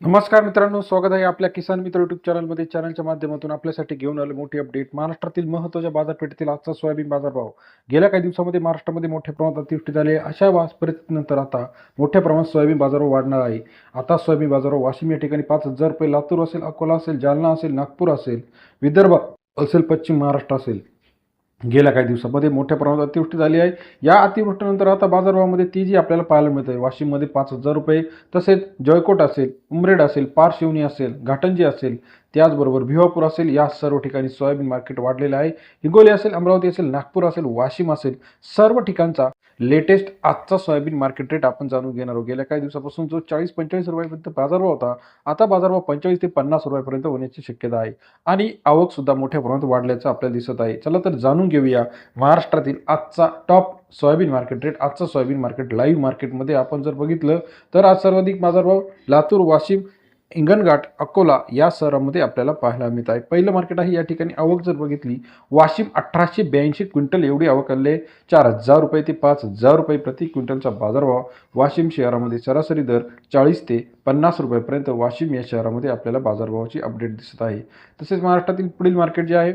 नमस्कार मित्रांनो स्वागत आहे आपल्या किसान मित्र युट्यूब चॅनलमध्ये चॅनलच्या माध्यमातून आपल्यासाठी घेऊन आले मोठी अपडेट महाराष्ट्रातील महत्त्वाच्या बाजारपेठेतील आजचा सोयाबीन बाजारभाव. गेल्या काही दिवसामध्ये महाराष्ट्रामध्ये मोठ्या प्रमाणात अतिवृष्टी झाली आहे. अशा परिस्थितीनंतर आता मोठ्या प्रमाणात सोयाबीन बाजारभाव वाढणार आहे. आता सोयाबीन बाजारभाव वाशिम या ठिकाणी पाच हजार रुपये लातूर असेल अकोला असेल जालना असेल नागपूर असेल विदर्भ असेल पश्चिम महाराष्ट्र असेल. गेल्या काही दिवसामध्ये मोठ्या प्रमाणात अतिवृष्टी झाली आहे. या अतिवृष्टीनंतर आता बाजारभावामध्ये ती जी आपल्याला पाहायला मिळते आहे वाशिममध्ये पाच हजार रुपये तसेच जळकोट असेल उमरेड असेल पारशिवनी असेल घाटंजी असेल त्याचबरोबर भिवापूर असेल या सर्व ठिकाणी सोयाबीन मार्केट वाढलेलं आहे. हिंगोली असेल अमरावती असेल नागपूर असेल वाशिम असेल सर्व ठिकाणचा लेटेस्ट आजचा सोयाबीन मार्केट रेट आपण जाणून घेणार आहोत. गेल्या काही दिवसापासून जो चाळीस पंचेचाळीस रुपयापर्यंत बाजारभाव होता आता बाजारभाव पंचेचाळीस ते पन्नास रुपयापर्यंत होण्याची शक्यता आहे. आणि आवक सुद्धा मोठ्या प्रमाणात वाढल्याचं आपल्याला दिसत आहे. चला तर जाणून घेऊया महाराष्ट्रातील आजचा टॉप सोयाबीन मार्केट रेट आजचा सोयाबीन मार्केट लाईव्ह मार्केटमध्ये आपण जर बघितलं तर आज सर्वाधिक बाजारभाव लातूर वाशिम हिंगणघाट अकोला या शहरामध्ये आपल्याला पाहायला मिळत आहे. पहिलं मार्केट आहे या ठिकाणी आवक जर बघितली वाशिम अठराशे ब्याऐंशी क्विंटल एवढी आवक आले चार हजार रुपये ते पाच हजार रुपये प्रति क्विंटलचा बाजारभाव वाशिम शहरामध्ये सरासरी दर चाळीस ते पन्नास रुपयापर्यंत वाशिम या शहरामध्ये आपल्याला बाजारभावाची अपडेट दिसत आहे. तसेच महाराष्ट्रातील पुढील मार्केट जे आहे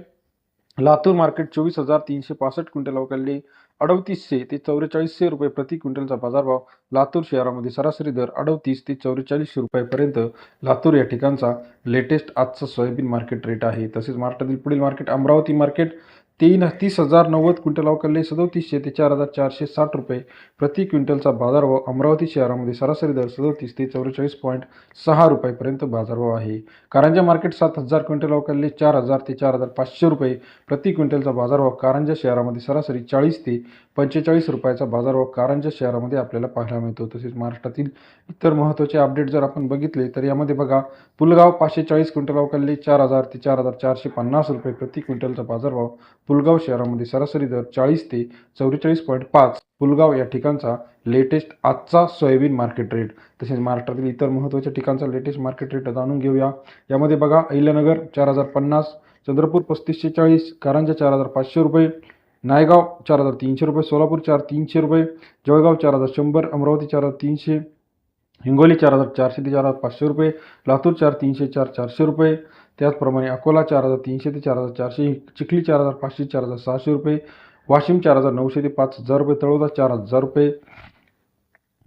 लातूर मार्केट चोवीस हजार तीनशे पासष्ट क्विंटल अवकाळली अडतीसशे ते चौवेचाळीसशे रुपये प्रति क्विंटलचा बाजारभाव लातूर शहरामध्ये सरासरी दर अडतीस ते चौवेचाळीसशे रुपयापर्यंत. लातूर या ठिकाणचा लेटेस्ट आजचा सोयाबीन मार्केट रेट आहे. तसेच महाराष्ट्रातील पुढील मार्केट अमरावती मार्केट तीन तीस हजार नव्वद क्विंटल अवकाळले सदोतीसशे ते चार हजार चारशे साठ रुपये. प्रति क्विंटलचा बाजारभाव अमरावती शहरामध्ये सरासरी दर सदोतीस ते चौवेचाळीस पॉईंट सहा रुपयापर्यंत बाजारभाव आहे. कारंजा मार्केट सात हजार क्विंटल अवकाळले चार हजार ते चार हजार पाचशे रुपये. प्रति क्विंटलचा बाजारभाव कारंजा शहरामध्ये सरासरी चाळीस ते पंचेचाळीस रुपयाचा बाजारभाव कारंजा शहरामध्ये आपल्याला पाहायला मिळतो. तसेच महाराष्ट्रातील इतर महत्त्वाचे अपडेट जर आपण बघितले तर यामध्ये बघा पुलगाव पाचशे चाळीस क्विंटल अवकाळले चार हजार ते चार हजार चारशे पन्नास रुपये प्रति क्विंटलचा बाजारभाव पुलगाव शहरामध्ये सरासरी दर चाळीस ते चौवेचाळीस पॉईंट पाच पुलगाव या ठिकाणचा लेटेस्ट आजचा सोयाबीन मार्केट रेट तसेच महाराष्ट्रातील इतर महत्त्वाच्या ठिकाणचा लेटेस्ट मार्केट रेट जाणून घेऊया. यामध्ये बघा अहिल्यानगर चार हजार पन्नास चंद्रपूर पस्तीसशे चाळीस कारंजा चार हजार पाचशे रुपये नायगाव चार हजार तीनशे रुपये सोलापूर चार तीनशे रुपये जळगाव चार हजार शंभर अमरावती चार हजार तीनशे हिंगोली चार हजार चारशे ते चार हजार पाचशे रुपये लातूर चार तीनशे चार चारशे रुपये त्याचप्रमाणे अकोला चार हजार तीनशे ते चार हजार चारशे चिखली चार हजार पाचशे चार हजार सहाशे रुपये वाशिम चार हजार नऊशे ते पाच हजार रुपये तळोदा चार हजार रुपये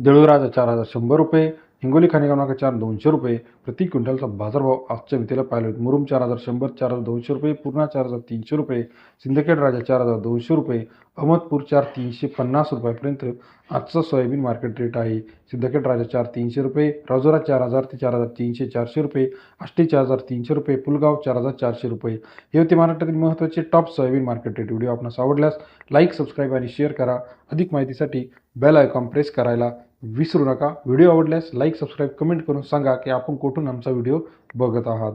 देळुराजा चार हजार शंभर रुपये हिंगोली खाणेगाव नाका चार दोनशे रुपये. प्रति क्विंटलचा बाजारभाव आजच्या वितेला पाहिला होता मुरुम चार हजार शंभर चार हजार दोनशे रुपये. पूर्णा चार हजार तीनशे रुपये. सिंदखेड राजा चार हजार दोनशे रुपये. अहमदपूर चार तीनशे पन्नास रुपयापर्यंत आजचा सोयाबीन मार्केट रेट आहे. सिंदखेड राजा चार तीनशे रुपये. राजोरा चार हजार ते चार हजार तीनशे चारशे रुपये. आष्टी चार हजार तीनशे रुपये. पुलगाव चार हजार चारशे रुपये. हे होते महाराष्ट्रातील महत्त्वाचे top soybean market rate video आपणास आवडल्यास लाईक सबस्क्राईब आणि शेअर करा. अधिक माहितीसाठी बेल आयकॉन प्रेस करायला विसरू नका. व्हिडिओ आवडल्यास लाईक सबस्क्राईब कमेंट करून सांगा की आपण कुठून आमचा व्हिडिओ बघत आहात.